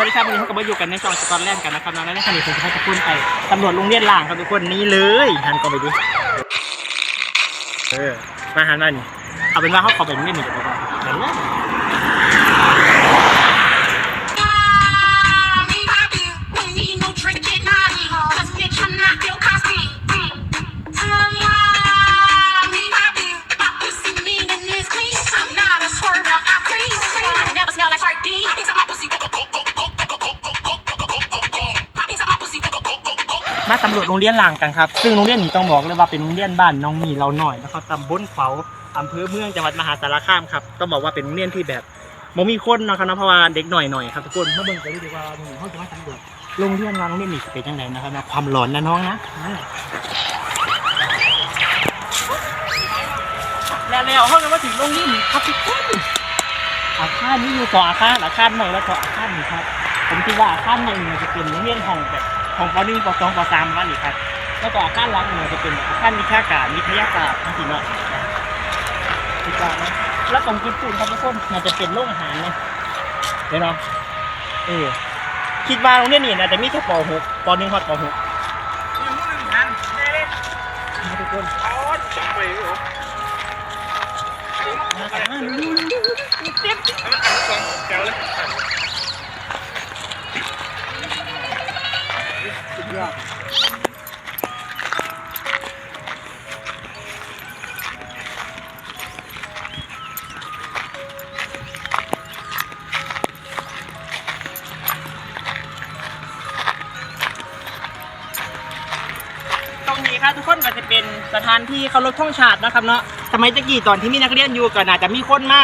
วัสดีครับวันนี้พวกเราอยู่กันในจองสกอตแลนด์กันนะครับน้องและในขณะนี้ผมจะให้ทุกคนไปตำรวจโรงเรียนล่างครับทุกคนนี้เลยหันกล้องไปดิเออมาหันมานี่เอาเป็นว่าเขาขอไปโรงเรียนหนึ่งกันก่อนเห็นไตำรวจโรงเรียนล่างกันครับ ซึ่งโรงเรียนนี้ต้องบอกเลยว่าเป็นโรงเรียนบ้านน้องมีเราหน่อยนะครับตำบลเขาอำเภอเมืองจังหวัดมหาสารคามครับต้องบอกว่าเป็นโรงเรียนที่แบบบ่มีคนนะครับนะเพราะว่าเด็กหน่อยหน่อยครับทุกคนมาเบิ่งกันดีกว่าหนึ่งเขาจะมาตำรวจโรงเรียนว่าโรงเรียนนี้เป็นยังไงนะครับนะความหลอนนะน้องนะแล้วแล้วเขาก็มาถึงโรงเรียนนี้ครับทุกคนอาคารนี้อยู่สออาคารอาคารใหม่แล้วก็อาคารนี้ครับผมคิดว่าอาคารใหม่เนี่ยจะเป็นโรงเรียนห้องแบบ ของปหนึ่งปสองปสามว่านี่ครับ แล้วก็อาคารหลังเนี่ยจะเป็นอาคารวิชาการวิทยาศาสตร์ทั้งสิ้นเนาะคิดว่านะแล้วตรงจุดสูนครับทุกคนน่าจะเป็นโรงอาหารนะเดี๋ยวเนาะเออคิดว่าโรงเรียนนี้น่าจะมีแค่ป .6 ป .1 ฮอดป .6 นะทุกคนมากันมาดูๆเต็มสุดย อดตรงนี้ครับทุกคนก็จะเป็นสถานที่เคารพธงชาตินะครับเนาะสมัยตะกี้ตอนที่มีนักเรียนอยู่ก็น่าจะมีคนมา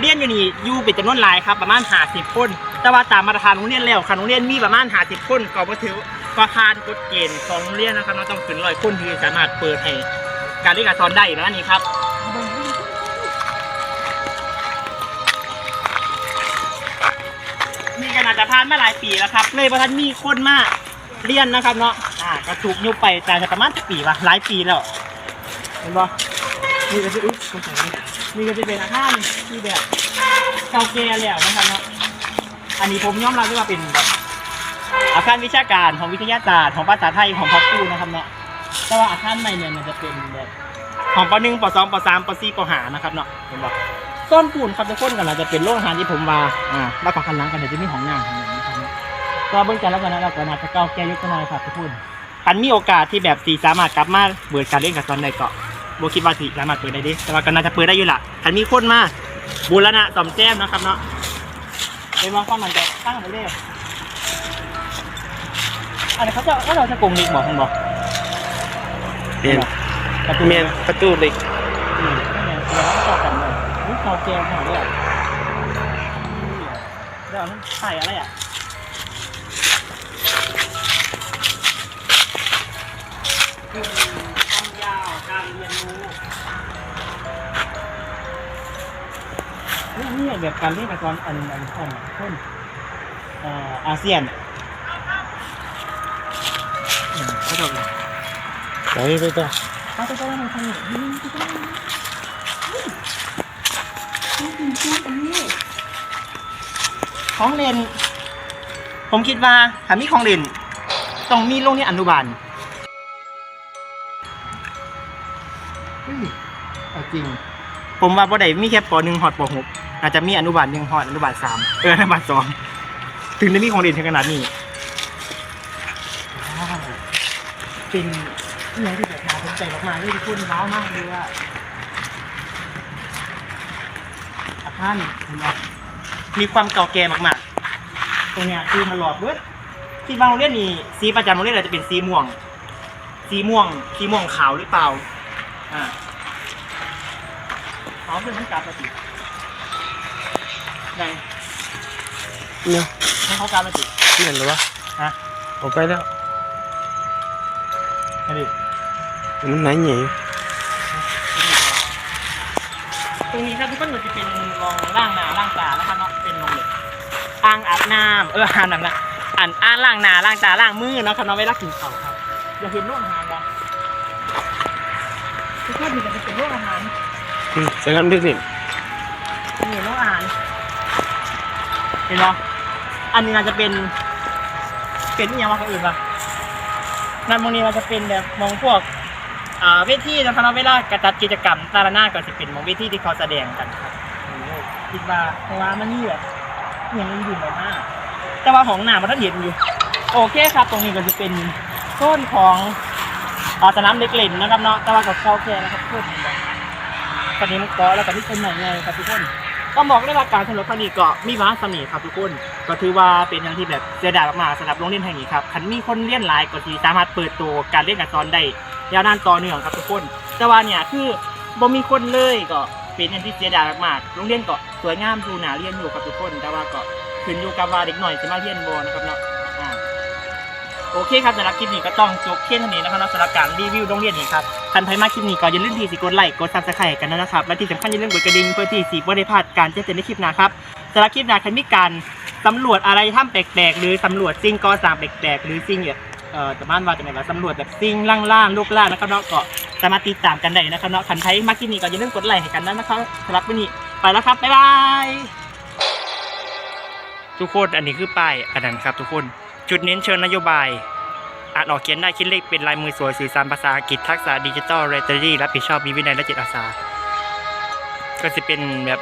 เรียนอยู่นี่อยู่เป็นจำนวนหลายครับประมาณ50คน แต่ว่าตามมาตรฐานโรงเรียนแล้วค่ะโรงเรียนมีประมาณ50คนก็บ่ถือ ก็ผ่านกฎเกณฑ์ของโรงเรียนนะครับเนาะต้องถึงร้อยคนที่สามารถเปิดให้การเรียนการสอนได้นะนี่ครับนี่ก็น่าจะผ่านมาหลายปีแล้วครับ เลยประทันมีคนมาเรียนนะครับเนาะอ่าก็ถูกยุบไปแต่จะประมาณปีวะหลายปีแล้วเห็นปะนี่ก็จะอุ๊ยสงสัยนี่ก็จะเป็นอาคารที่แบบเก่าแก่แล้วนะครับเนาะอันนี้ผมยอมรับเลยว่าเป็นแบบ อาคารวิชาการของวิทยาศาสตร์ของภาษาไทยของพ่อครูนะครับเนาะแต่ว่าอาคารใหม่เนี่ยมันจะเป็นแบบของปหนึ่งปสองปสามปสี่ปห้านะครับเนาะเห็นปะต้นปูนครับทุกคนกันอาจะเป็นโรงอาหารที่ผมว่าอ่าแล้วก็คันหลังกันเดี๋ยวจะมีของน้ำของอย่างนี้ครับเนาะก็เบิ่งกันแล้วกันนะเราก็น่าจะเก้าวแก้ยุคกันหน่อยครับทุกคนคันมีโอกาสที่แบบสีสามารถกลับมาเปิดการเล่นกับตอนใดก็โบคิดว่าสีสามารถเปิดได้ดิแต่ว่าก็น่าจะเปิดได้อยู่ละคันมีคนมาบูรณะซ่อมแซมนะครับเนาะเป็นว่าก็มันจะตั้งไปเรื่อย อันนี้เขาจะเขาเราจะกงเล็กบอกคุณบอกเมียนประตูเมียนประตูเหล็กอืมนี่ไงเดี๋ยวเราต่อกันเลยนี่เกาแก้วหน่อยด้วยอะเดี๋ยวนั้นใส่อะไรอะคือความยาวการเรียนรู้เฮ้ยนี่แบบการเรียนการสอนอันอันของคนเอ่ออาเซียนอืมเขาจะ ไหนไปต่อเขาจะต้องทำอย่างนี้เขาจะต้องของเล่นผมคิดว่าถ้ามีของเล่นต้องมีโรงเรียนอนุบาลอืมเอาจริง ผมว่าบ่ได้มีแค่ปหนึ่งฮอดปหกอาจจะมีอนุบาลหนึ่งฮอดอนุบาลสามเอออนุบาลสองถึงได้มีของเด่นถึงขนาดนี้ เป็นเรื่องที่แบบน่าสนใจมากๆเลยทุกคนว้าวมากเลยว่าอาคารเห็นไหมมีความเก่าแก่มากๆ ตรงเนี้ยคือมันหลอดเบิดที่บางโรงเรียนนี่สีประจำโรงเรียนอาจจะเป็นสีม่วง สีม่วงสีม่วงขาวหรือเปล่า อ่าเขาเป็นทั้งกาปฏิไงเนี่ยให้เขาการปฏิเมียนหรือวะฮะออกไปแล้วไม่ ดิมันไหนเหนียวตรงนี้ครับทุกคนมันจะเป็นมองล่างหนาล่างตาแล้วครับเนาะเป็นมองเหล็กอ่างอาบน้ำเอออ่างน้ำนะอ่านอ่างล่างหนาล่างตาล่างมือเนาะครับเนาะเวลากินข้าวครับอย่าเห็นโรงอาหารบ่ทุกคนมันจะเป็นโรงอาหารอืมใส่กันด้วยสินี่โรงอาหารเห็นบ่อันนี้น่าจะเป็นเป็นอหย่างว่าเขาอื่นปะ นั่นมองนี้มันจะเป็นแบบมองพวกอ่าเวทีนะครับเวลากระจัดกิจกรรมตาลาหน้าก็จะเป็นมองเวทีที่เขาแสดงกันครับคิดว่าเพราะว่ามันนี่แบบอย่างนี้อยู่มากแต่ว่าของหนามันท่านเห็นอยู่ โอเคครับ ตรงนี้ก็จะเป็นโซนของอ่าสนามเด็กเล่นนะครับเนาะแต่ว่ากับเข้าแค่นะครับเพื่อนตอนนี้มันก็แล้วก็ที่เป็นใหม่ไงครับทุกคน ต้องบอกเลยว่าการสนุกครั้งนี้ก็มีมหาเสน่ห์ครับทุกคน ก็ถือว่าเป็นอย่างที่แบบเสียดายมากๆสำหรับโรงเรียนแห่งนี้ครับคันมีคนเรียนหลายก็ที่สามารถเปิดตัวการเรียนการสอนได้ยาวนานต่อเนื่องครับทุกคน แต่ว่าเนี่ยคือบ่มีคนเลยก็เป็นอย่างที่เสียดายมากๆโรงเรียนก็สวยงามดูหนาเรียนอยู่ครับทุกคน แต่ว่าก็ขึ้นอยู่กับว่าเด็กหน่อยจะมาเรียนบอนะครับเนาะ โอเคครับสำหรับคลิปนี้ก็ต้องจบเพียงเท่านี้นะครับนาะสำหรับการรีวิวโรงเรียนนี้ครับคันใครมาคลิปนี้ก็อย่าลืมที่สิกดไลค์กดซับสไครต์กันนะครับและที่สำคัญอย่าลืมกดกระดิ่งเพื่อที่สิบ่ได้พลาดการแจ้งเตือนในคลิปหน้าครับสำหรับคลิปหน้าใครมีการสำรวจอะไรถ้ำแปลกๆ หรือสำรวจสิ่งก่อสร้างแปลกๆ หรือสิ่งแบบเอ่อจะบ้านว่าจะไหนว่าสำรวจแบบสิ่งล่างๆลูกล่างนะครับเนาะก็สามารถติดตามกันได้นะครับเนาะคันไทยมากินนี่ก็อย่าลืมกดไลค์ให้กันนะครับสำหรับวันนี้ไปแล้วครับบ๊ายบายทุกคนอันนี้คือป้ายอันนั้นครับทุกคน จุดเน้นเชิญนโยบายอ่านออกเขียนได้คิดเลขเป็นลายมือสวยสื่อสารภาษาอังกฤษทักษะดิจิทัลเรตเตอรี่รับผิดชอบมีวินัยและจิตอาสา ก็จะเป็นแบบ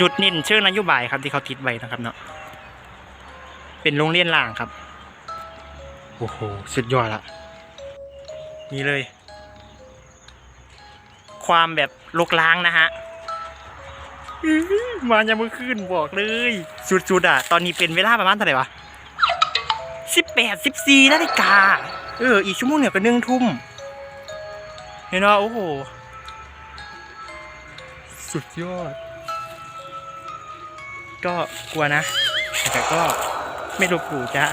จุดเน้นเชิงนโยบายครับที่เขาติดไว้นะครับเนาะเป็นโรงเรียนล่างครับโอ้โหสุดยอดละนี่เลย ความแบบลกล้างนะฮะอื้อหือมายังเมื่อคืนบอกเลยสุดๆอะตอนนี้เป็นเวลาประมาณเท่าไหร่วะ สิบแปดสิบสี่นาฬิกา เออ อีกชั่วโมงเนี่ยก็หนึ่งทุ่มเห็นว่าโอ้โห สุดยอด ก็กลัวนะ แต่ก็ไม่ลบหลู่จ้า